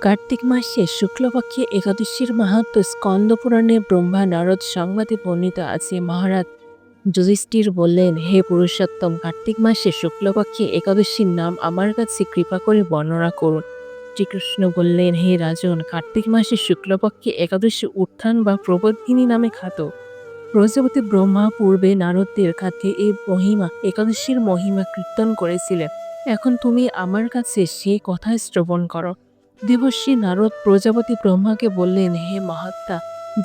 কার্তিক মাসে শুক্লপক্ষে একাদশীর মাহাত্ম স্কন্দ পুরাণে ব্রহ্মা নারদ সংবাদে বর্ণিত আছে, মহারাজ। যুধিষ্ঠির বললেন, হে পুরুষোত্তম, কার্তিক মাসে শুক্লপক্ষে একাদশীর নাম আমার কাছে কৃপা করে বর্ণনা করুন। শ্রীকৃষ্ণ বললেন, হে রাজন, কার্তিক মাসে শুক্লপক্ষে একাদশী উত্থান বা প্রবোধিনী নামে খ্যাত। প্রজাপতি ব্রহ্মা পূর্বে নারদদের কাছে এই মহিমা, একাদশীর মহিমা কীর্তন করেছিলেন। এখন তুমি আমার কাছে সেই কথা শ্রবণ করো। দেবশ্রী নারদ প্রজাপতি ব্রহ্মাকে বললেন, হে মহাত্মা,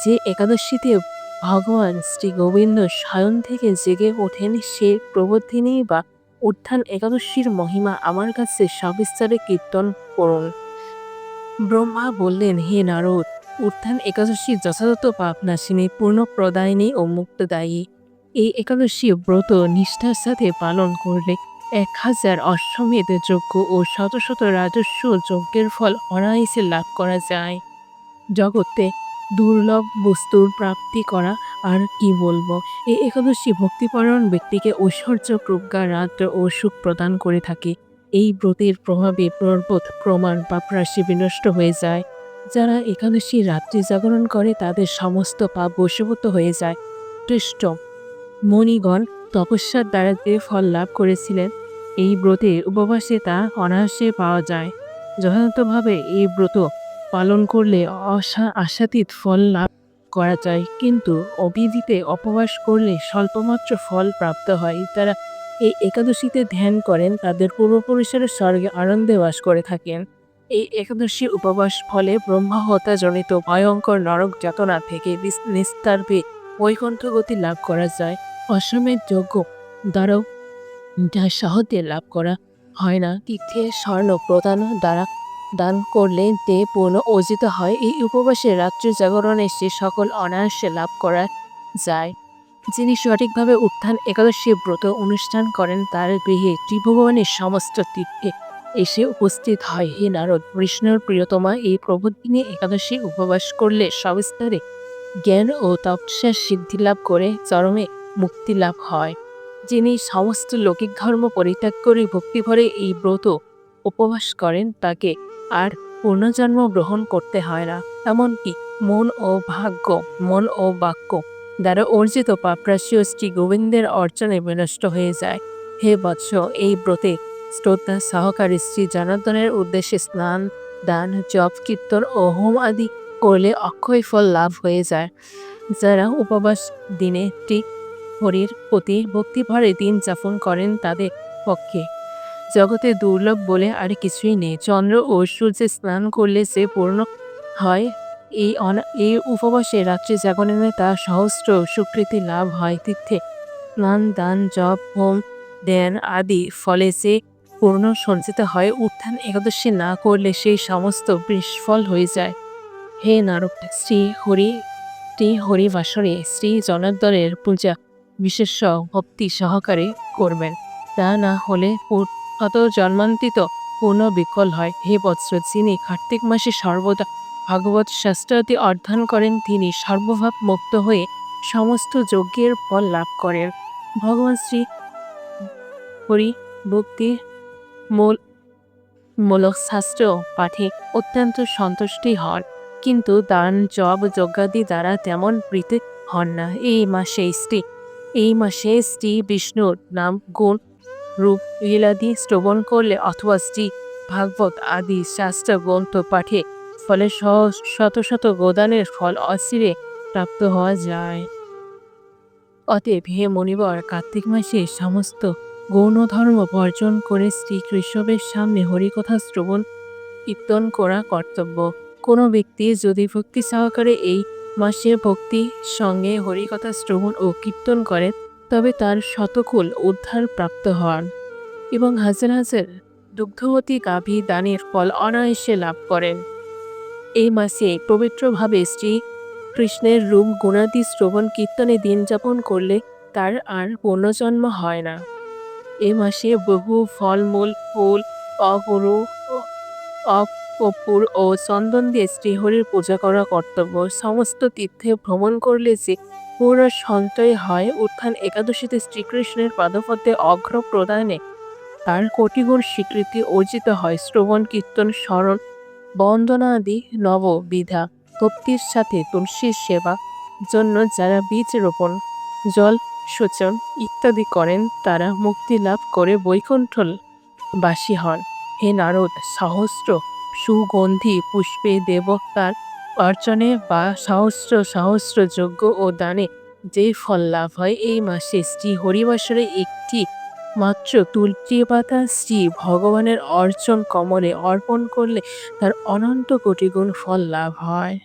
যে একাদশীতে ভগবান শ্রী গোবিন্দ সায়ন থেকে জেগে ওঠেন, সে প্রবোধিনী বা উত্থান একাদশীর মহিমা আমার কাছে সবিস্তারে কীর্তন করুন। ব্রহ্মা বললেন, হে নারদ, উত্থান একাদশী যথাযথ পাপ নাশিনী পূর্ণ প্রদায়িনী ও মুক্তদায়ী। এই একাদশী ব্রত নিষ্ঠার সাথে পালন করলে এক হাজার অশ্বমেধ যজ্ঞ ও শত শত রাজস্ব যজ্ঞের ফল অনায়াসে লাভ করা যায়। জগতে দুর্লভ বস্তুর প্রাপ্তি করা আর কি বলব? এই একাদশী ভক্তিপরায়ণ ব্যক্তিকে ঐশ্বর্য, প্রজ্ঞা রাত্র ও সুখ প্রদান করে থাকে। এই ব্রতের প্রভাবে পর্বত, প্রমাণ, পাপরাশি বিনষ্ট হয়ে যায়। যারা একাদশী রাত্রি জাগরণ করে তাদের সমস্ত পাপ বশীভূত হয়ে যায়। কৃষ্ট মণিগণ তপস্যার দ্বারা যে ফল লাভ করেছিলেন এই ব্রতে উপবাসে তা অনায়াসে পাওয়া যায়। যথাযথভাবে এই ব্রত পালন করলে অসা আশাতীত ফল লাভ করা যায়। কিন্তু অবিদিতে অপবাস করলে স্বল্পমাত্র ফল প্রাপ্ত হয়। তারা এই একাদশীতে ধ্যান করেন, তাদের পূর্বপুরুষের স্বর্গে আনন্দে বাস করে থাকেন। এই একাদশী উপবাস ফলে ব্রহ্মাহতা জনিত ভয়ঙ্কর নরক যাতনা থেকে নিস্তার পেয়ে বৈকুণ্ঠ গতি লাভ করা যায়। অশ্বমেধ যজ্ঞ দ্বারাও যা সহজে লাভ করা হয় না। তীর্থে স্বর্ণ প্রদান দ্বারা দান করলে যে পূর্ণ অর্জিত হয়। এই উপবাসে রাত্রি জাগরণে সে সকল অনায়াসে লাভ করা যায়। যিনি সঠিকভাবে উত্থান একাদশী ব্রত অনুষ্ঠান করেন, তার গৃহে ত্রিভুবনের সমস্ত তীর্থে এসে উপস্থিত হয়। হে নারদ, কৃষ্ণের প্রিয়তমা, এই প্রবোধিনী একাদশী উপবাস করলে সবিস্তারে জ্ঞান ও তপস্যার সিদ্ধি লাভ করে, চরমে মুক্তি লাভ হয়। যিনি সমস্ত লৌকিক ধর্ম পরিত্যাগ করে ভক্তিভরে এই ব্রত উপবাস করেন, তাকে আর পুনর্জন্ম গ্রহণ করতে হয় না। এমনকি মন ও ভাগ্য, মন ও বাক্য দ্বারা অর্জিত পাপরাশি ও শ্রী গোবিন্দের অর্চনে বিনষ্ট হয়ে যায়। হে বৎস, এই ব্রতে শ্রদ্ধা সহকারী শ্রী জনার্দনের উদ্দেশ্যে স্নান, দান, জপ, কীর্তন ও হোম আদি করলে অক্ষয় ফল লাভ হয়ে যায়। যারা উপবাস দিনে ঠিক হরির প্রতি ভক্তিভরে দিন যাপন করেন তাদের পক্ষে। জগতে দুর্লভ বলে আর কিছুই নেই। চন্দ্র ও সূর্যে স্নান করলে সে পূর্ণ হয়। এই এই উপবাসে রাত্রি জাগরণে তার সহস্র সুকৃতি লাভ হয়। তীর্থে স্নান, দান, জপ, হোম, ধ্যান আদি ফলে সে পূর্ণ সঞ্চিত হয়। উত্থান একাদশী না করলে সেই সমস্ত বিস্ফল হয়ে যায়। হে নারদ, শ্রী হরি শ্রী হরি হরিবাসরে, শ্রী জনার্দনের পূজা বিশেষ ভক্তি সহকারে করবেন। তা না হলে অত জন্মান্তিত পূর্ণ বিকল হয়। হে বৎস, যিনি কার্তিক মাসে সর্বদা ভাগবত শাস্ত্রাদি অধ্যয়ন করেন, তিনি সর্বভাব মুক্ত হয়ে সমস্ত যজ্ঞের ফল লাভ করেন। ভগবান শ্রী হরি ভক্তি মূল মূলক শাস্ত্র পাঠে অত্যন্ত সন্তুষ্টি হন, কিন্তু দান জব যজ্ঞাদি দ্বারা তেমন প্রীতি হন না। এই মাসে স্ত্রী এই মাসে শ্রী বিষ্ণুর নাম গুণ, রূপ, লীলাদি শ্রবণ করলে অথবা শ্রী ভাগবত আদি শাস্ত্র গ্রন্থ পাঠে ফলে শত শত গোদানের ফল অচিরে প্রাপ্ত হওয়া যায়। অতএব হে মণিবর, কার্তিক মাসে সমস্ত গৌণ ধর্ম বর্জন করে শ্রীকৃষ্ণের সামনে হরিকথা শ্রবণ, কীর্তন করা কর্তব্য। কোনো ব্যক্তি যদি ভক্তি সহকারে এই মাসে ভক্তির সঙ্গে হরিকথা শ্রবণ ও কীর্তন করেন, তবে তার শতকুল উদ্ধার প্রাপ্ত হন এবং হাজার হাজার দুগ্ধবতী গাভী দানের ফল অনায়াসে লাভ করেন। এই মাসে পবিত্রভাবে শ্রী কৃষ্ণের রূপ গুণাদি শ্রবণ কীর্তনে দিন যাপন করলে তার আর পুনর্জন্ম হয় না। এ মাসে বহু ফলমূল, ফুল অপরু অপপুর ও চন্দন দিয়ে শ্রীহরির পূজা করা কর্তব্য। সমস্ত তীর্থে ভ্রমণ করলে যে পুরো সঞ্চয় হয়, উত্থান একাদশীতে শ্রীকৃষ্ণের পাদপদ্মে অগ্র প্রদানে তার কোটিগুণ স্বীকৃতি অর্জিত হয়। শ্রবণ, কীর্তন, স্মরণ, বন্দনাদি, নববিধা ভক্তির সাথে তুলসীর সেবা জন্য যারা বীজ রোপণ, জল সেচন ইত্যাদি করেন, তারা মুক্তি লাভ করে বৈকুণ্ঠ বাসী হন। হে নারদ, সহস্র সুগন্ধি পুষ্পে দেবতার অর্চনে বা সহস্র সহস্র যজ্ঞ ও দানে যে ফল লাভ হয়, এই মাসে শ্রী হরিবাসরে একটি মাত্র তুলটি পাতা শ্রী ভগবানের অর্চন কমলে অর্পণ করলে তার অনন্ত কোটি গুণ ফল লাভ হয়।